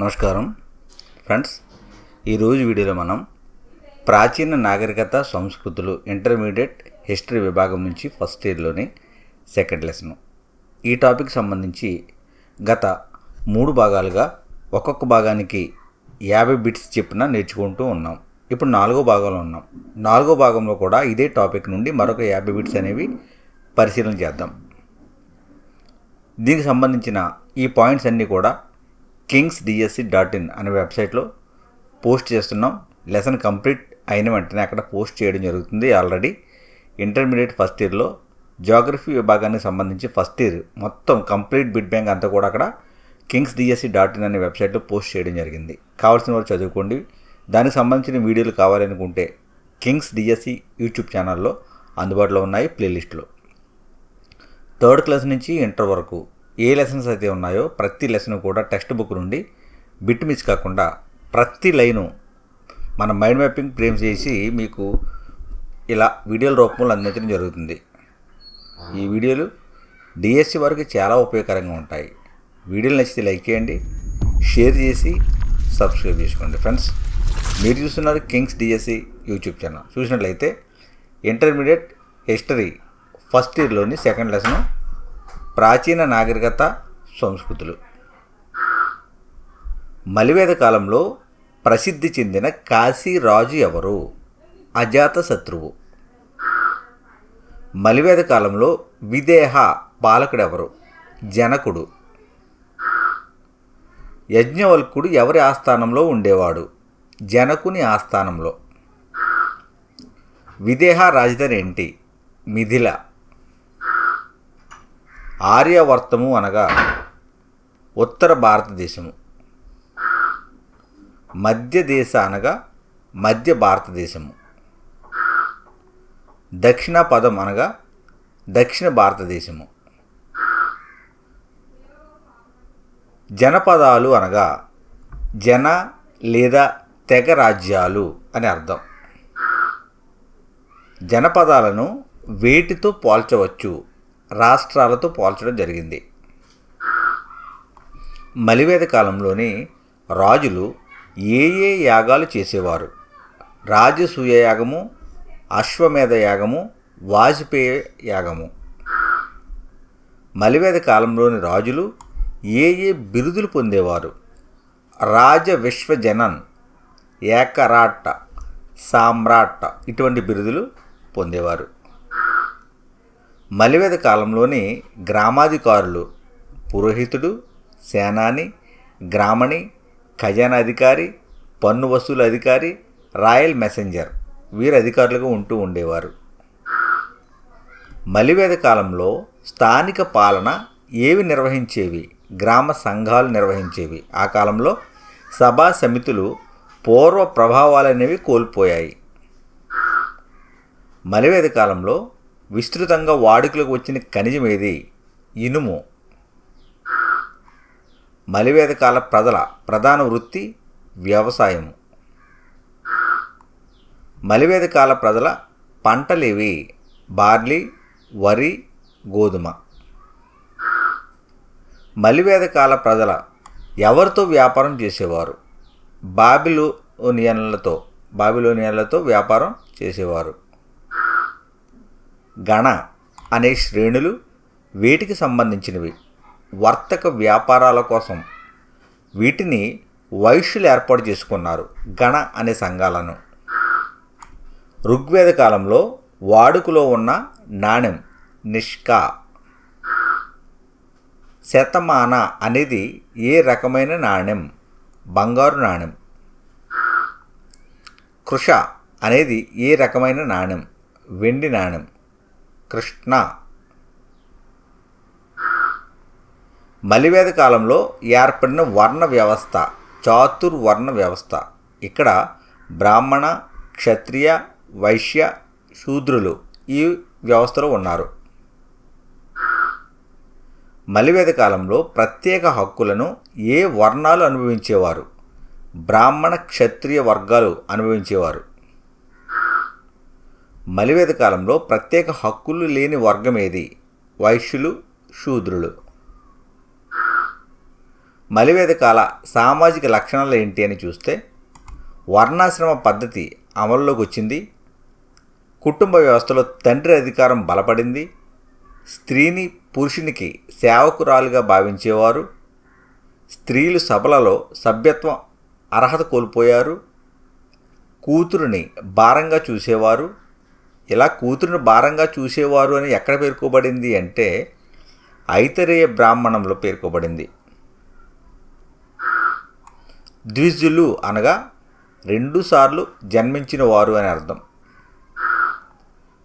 నమస్కారం. ఫ్రెండ్స్ ఈరోజు వీడియోలో మనం ప్రాచీన నాగరికత సంస్కృతులు ఇంటర్మీడియట్ హిస్టరీ విభాగం నుంచి ఫస్ట్ ఇయర్లోని సెకండ్ లెసన్. ఈ టాపిక్ సంబంధించి గత మూడు భాగాలుగా ఒక్కొక్క భాగానికి యాభై బిట్స్ చెప్పిన నేర్చుకుంటూ ఉన్నాం. ఇప్పుడు నాలుగో భాగంలో ఉన్నాం. నాలుగో భాగంలో కూడా ఇదే టాపిక్ నుండి మరొక యాభై బిట్స్ అనేవి పరిశీలన చేద్దాం. దీనికి సంబంధించిన ఈ పాయింట్స్ అన్నీ కూడా కింగ్స్ డిఎస్సి డాట్ ఇన్ అనే వెబ్సైట్లో పోస్ట్ చేస్తున్నాం. లెసన్ కంప్లీట్ అయిన వెంటనే అక్కడ పోస్ట్ చేయడం జరుగుతుంది ఆల్రెడీ. ఇంటర్మీడియట్ ఫస్ట్ ఇయర్లో జాగ్రఫీ విభాగానికి సంబంధించి ఫస్ట్ ఇయర్ మొత్తం కంప్లీట్ బిడ్ బ్యాంక్ అంతా కూడా అక్కడ కింగ్స్ డిఎస్సి డాట్ ఇన్ అనే వెబ్సైట్లో పోస్ట్ చేయడం జరిగింది. కావాల్సిన వారు చదువుకోండి. దానికి సంబంధించిన వీడియోలు కావాలనుకుంటే కింగ్స్ డిఎస్సి యూట్యూబ్ ఛానల్లో అందుబాటులో ఉన్నాయి ప్లేలిస్ట్లో థర్డ్ క్లాస్ నుంచి ఇంటర్ వరకు ఏ లెసన్స్ అయితే ఉన్నాయో ప్రతి లెసన్ కూడా టెక్స్ట్ బుక్ నుండి బిట్ మిస్ కాకుండా ప్రతి లైను మన మైండ్ మ్యాపింగ్ ఫ్రేమ్ చేసి మీకు ఇలా వీడియోల రూపంలో అందించడం జరుగుతుంది. ఈ వీడియోలు డిఎస్సి వారికి చాలా ఉపయోగకరంగా ఉంటాయి. వీడియోలు నచ్చితే లైక్ చేయండి షేర్ చేసి సబ్స్క్రైబ్ చేసుకోండి. ఫ్రెండ్స్ మీరు చూస్తున్నారు కింగ్స్ డిఎస్సి యూట్యూబ్ ఛానల్ చూసినట్లయితే ఇంటర్మీడియట్ హిస్టరీ ఫస్ట్ ఇయర్లోని సెకండ్ లెసన్ ప్రాచీన నాగరికత సంస్కృతులు. మలివేద కాలంలో ప్రసిద్ధి చెందిన కాశీరాజు ఎవరు? అజాత శత్రువు. మలివేద కాలంలో విదేహ పాలకుడెవరు జనకుడు. యజ్ఞవల్కుడు ఎవరి ఆస్థానంలో ఉండేవాడు? జనకుని ఆస్థానంలో. విదేహ రాజధాని ఏంటి? మిథిల. ఆర్యవర్తము అనగా ఉత్తర భారతదేశము. మధ్య దేశ అనగా మధ్య భారతదేశము. దక్షిణ పదం అనగా దక్షిణ భారతదేశము. జనపదాలు అనగా జన లేదా తెగ రాజ్యాలు అని అర్థం. జనపదాలను వేటితో పోల్చవచ్చు రాష్ట్రాలతో పోల్చడం జరిగింది. మలివేద కాలంలోని రాజులు ఏ ఏ యాగాలు చేసేవారు? రాజసూయ యాగము అశ్వమేధ యాగము వాజపేయ యాగము. మలివేద కాలంలోని రాజులు ఏ ఏ బిరుదులు పొందేవారు? రాజ విశ్వజనన్ ఏకరాట్ట సామ్రాట్ ఇటువంటి బిరుదులు పొందేవారు. మలివేద కాలంలోని గ్రామాధికారులు పురోహితుడు సేనాని గ్రామణి ఖజానా అధికారి పన్ను వసూలు అధికారి రాయల్ మెసెంజర్ వీరు అధికారులుగా ఉంటూ ఉండేవారు. మలివేద కాలంలో స్థానిక పాలన ఏవి నిర్వహించేవి? గ్రామ సంఘాలు నిర్వహించేవి. ఆ కాలంలో సభా సమితులు పూర్వ ప్రభావాలనేవి కోల్పోయాయి. మలివేద కాలంలో విస్తృతంగా వాడుకలోకి వచ్చిన ఖనిజం ఏది? ఇనుము. మలివేద కాల ప్రజల ప్రధాన వృత్తి వ్యవసాయము. మలివేద కాల ప్రజల పంటలేవి? బార్లీ వరి గోధుమ. మలివేద కాల ప్రజల ఎవరితో వ్యాపారం చేసేవారు? బాబిలోనియన్లతో బాబిలోనియన్లతో వ్యాపారం చేసేవారు. గణ అనే శ్రేణులు వీటికి సంబంధించినవి. వర్తక వ్యాపారాల కోసం వీటిని వైశ్యులు ఏర్పాటు చేసుకున్నారు గణ అనే సంఘాలను. ఋగ్వేద కాలంలో వాడుకలో ఉన్న నాణెం నిష్కా. శతమాన అనేది ఏ రకమైన నాణెం? బంగారు నాణెం. కృష అనేది ఏ రకమైన నాణెం? వెండి నాణెం. కృష్ణ. మలివేద కాలంలో ఏర్పడిన వర్ణ వ్యవస్థ చాతుర్వర్ణ వ్యవస్థ. ఇక్కడ బ్రాహ్మణ క్షత్రియ వైశ్య శూద్రులు ఈ వ్యవస్థలో ఉన్నారు. మలివేద కాలంలో ప్రత్యేక హక్కులను ఏ వర్ణాలు అనుభవించేవారు? బ్రాహ్మణ క్షత్రియ వర్గాలు అనుభవించేవారు. మలివేద కాలంలో ప్రత్యేక హక్కులు లేని వర్గం ఏది? వైశ్యులు శూద్రులు. మలివేద కాల సామాజిక లక్షణాలు ఏంటి అని చూస్తే వర్ణాశ్రమ పద్ధతి అమల్లోకి వచ్చింది. కుటుంబ వ్యవస్థలో తండ్రి అధికారం బలపడింది. స్త్రీని పురుషునికి సేవకురాలుగా భావించేవారు. స్త్రీలు సభలలో సభ్యత్వం అర్హత కోల్పోయారు. కూతురుని భారంగా చూసేవారు. ఇలా కూతురును భారంగా చూసేవారు అని ఎక్కడ పేర్కోబడింది అంటే ఐతరేయ బ్రాహ్మణంలో పేర్కోబడింది. ద్విజులు అనగా రెండుసార్లు జన్మించిన వారు అని అర్థం.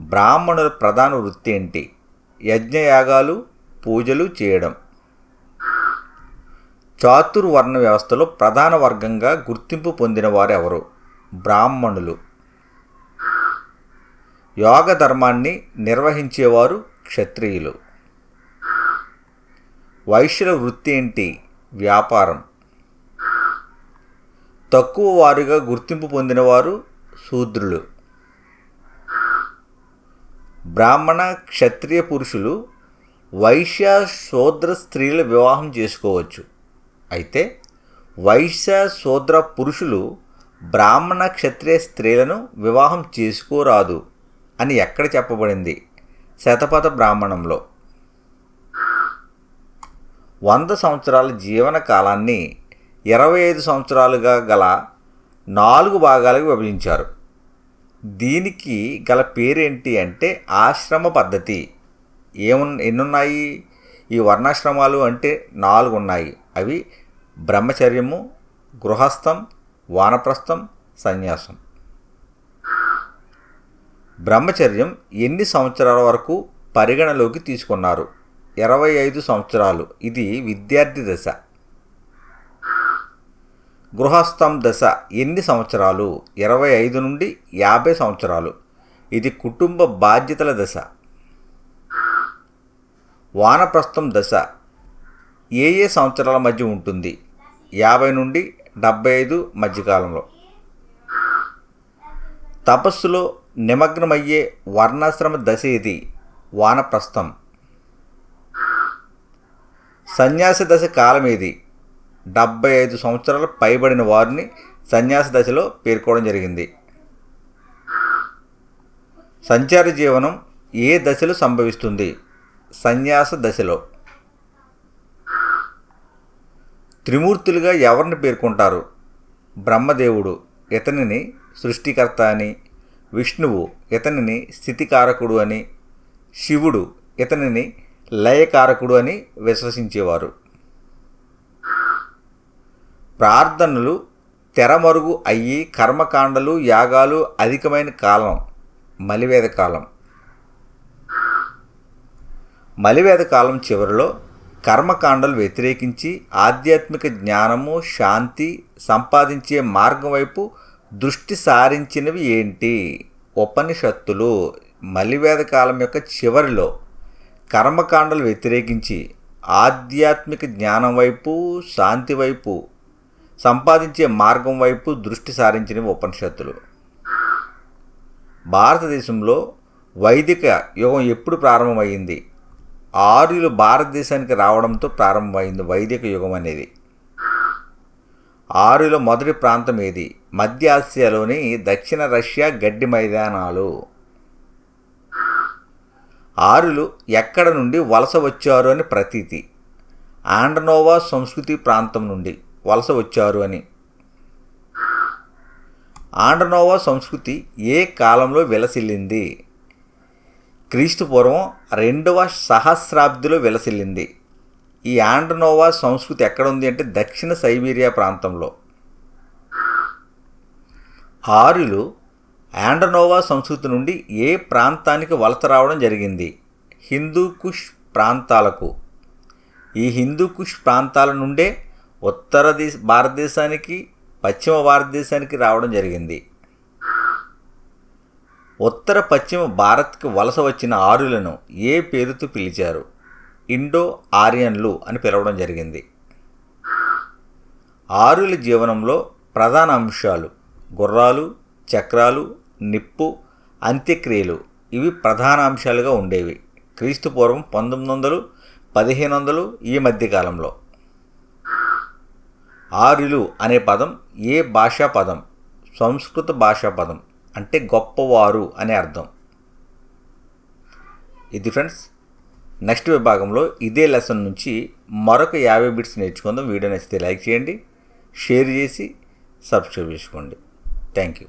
బ్రాహ్మణుల ప్రధాన వృత్తి ఏంటి? యజ్ఞయాగాలు పూజలు చేయడం. చాతుర్వర్ణ వ్యవస్థలో ప్రధాన వర్గంగా గుర్తింపు పొందిన వారు ఎవరు బ్రాహ్మణులు. యోగ ధర్మాన్ని నిర్వహించేవారు క్షత్రియులు. వైశ్యుల వృత్తి ఏంటి? వ్యాపారం. తక్కువ వారిగా గుర్తింపు పొందినవారు శూద్రులు. బ్రాహ్మణ క్షత్రియ పురుషులు వైశ్య శూద్ర స్త్రీలు వివాహం చేసుకోవచ్చు. అయితే వైశ్య శూద్ర పురుషులు బ్రాహ్మణ క్షత్రియ స్త్రీలను వివాహం చేసుకోరాదు. అని ఎక్కడ చెప్పబడింది? శతపథ బ్రాహ్మణంలో. వంద సంవత్సరాల జీవన కాలాన్ని ఇరవై ఐదు సంవత్సరాలుగా గల నాలుగు భాగాలకు విభజించారు. దీనికి గల పేరేంటి అంటే ఆశ్రమ పద్ధతి. ఏమున్ ఎన్నున్నాయి? ఈ వర్ణాశ్రమాలు అంటే నాలుగు ఉన్నాయి అవి బ్రహ్మచర్యము గృహస్థం వానప్రస్థం సన్యాసం. బ్రహ్మచర్యం ఎన్ని సంవత్సరాల వరకు పరిగణలోకి తీసుకున్నారు? ఇరవై ఐదు సంవత్సరాలు. ఇది విద్యార్థి దశ. గృహస్థం దశ ఎన్ని సంవత్సరాలు? ఇరవై ఐదు నుండి యాభై సంవత్సరాలు. ఇది కుటుంబ బాధ్యతల దశ. వానప్రస్థం దశ. ఏ ఏ సంవత్సరాల మధ్య ఉంటుంది? యాభై నుండి డెబ్బై ఐదు మధ్యకాలంలో. తపస్సులో నిమగ్నమయ్యే వర్ణాశ్రమ దశ ఇది. వానప్రస్థం. సన్యాస దశ కాలం ఇది డెబ్బై ఐదు సంవత్సరాలు పైబడిన వారిని సన్యాస దశలో పేర్కోవడం జరిగింది. సంచార జీవనం ఏ దశలో సంభవిస్తుంది? సన్యాస దశలో. త్రిమూర్తులుగా ఎవరిని పేర్కొంటారు? బ్రహ్మదేవుడు ఇతనిని సృష్టికర్త అని విష్ణువు ఇతనిని స్థితికారకుడు అని శివుడు ఇతనిని లయకారకుడు అని విశ్వసించేవారు. ప్రార్థనలు తెరమరుగు అయ్యి కర్మకాండలు యాగాలు అధికమైన కాలం మలివేద కాలం. మలివేద కాలం చివరిలో కర్మకాండలు వ్యతిరేకించి ఆధ్యాత్మిక జ్ఞానము శాంతి సంపాదించే మార్గం వైపు దృష్టి సారించినవి ఏంటి? ఉపనిషత్తులు మలివేద కాలం యొక్క చివరిలో కర్మకాండలు వ్యతిరేకించి ఆధ్యాత్మిక జ్ఞానం వైపు శాంతి వైపు సంపాదించే మార్గం వైపు దృష్టి సారించినవి ఉపనిషత్తులు. భారతదేశంలో వైదిక యుగం ఎప్పుడు ప్రారంభమైంది? ఆర్యులు భారతదేశానికి రావడంతో ప్రారంభమైంది వైదిక యుగం అనేది. ఆరులో మొదటి ప్రాంతం ఏది? మధ్య ఆసియాలోని దక్షిణ రష్యా గడ్డి మైదానాలు. ఆరులు ఎక్కడ నుండి వలస వచ్చారు అని ప్రతీతి. ఆండనోవా సంస్కృతి ప్రాంతం నుండి వలస వచ్చారు అని. ఆండనోవా సంస్కృతి ఏ కాలంలో విలసిల్లింది? క్రీస్తు పూర్వం రెండవ సహస్రాబ్దిలో విలసిల్లింది. ఈ ఆండ్రనోవా సంస్కృతి ఎక్కడ ఉంది అంటే దక్షిణ సైబీరియా ప్రాంతంలో. ఆర్యులు ఆండ్రనోవా సంస్కృతి నుండి ఏ ప్రాంతానికి వలస రావడం జరిగింది? హిందూ కుష్ ప్రాంతాలకు. ఈ హిందూ కుష్ ప్రాంతాల నుండే ఉత్తర దేశ భారతదేశానికి పశ్చిమ భారతదేశానికి రావడం జరిగింది. ఉత్తర పశ్చిమ భారత్కి వలస వచ్చిన ఆరులను ఏ పేరుతో పిలిచారు? ఇండో ఆర్యన్లు అని పిలవడం జరిగింది. ఆరుల జీవనంలో ప్రధాన అంశాలు గుర్రాలు చక్రాలు నిప్పు అంత్యక్రియలు ఇవి ప్రధాన అంశాలుగా ఉండేవి. క్రీస్తు పూర్వం పంతొమ్మిది వందలు పదిహేను వందలు ఈ మధ్యకాలంలో ఆరులు అనే పదం ఏ భాషా పదం? సంస్కృత భాషా పదం అంటే గొప్పవారు అనే అర్థం. ఇది ఫ్రెండ్స్ నెక్స్ట్ విభాగంలో ఇదే లెసన్ నుంచి మరొక యాభై బిట్స్ నేర్చుకుందాం. వీడియో నచ్చితే లైక్ చేయండి షేర్ చేసి సబ్స్క్రైబ్ చేసుకోండి. Thank you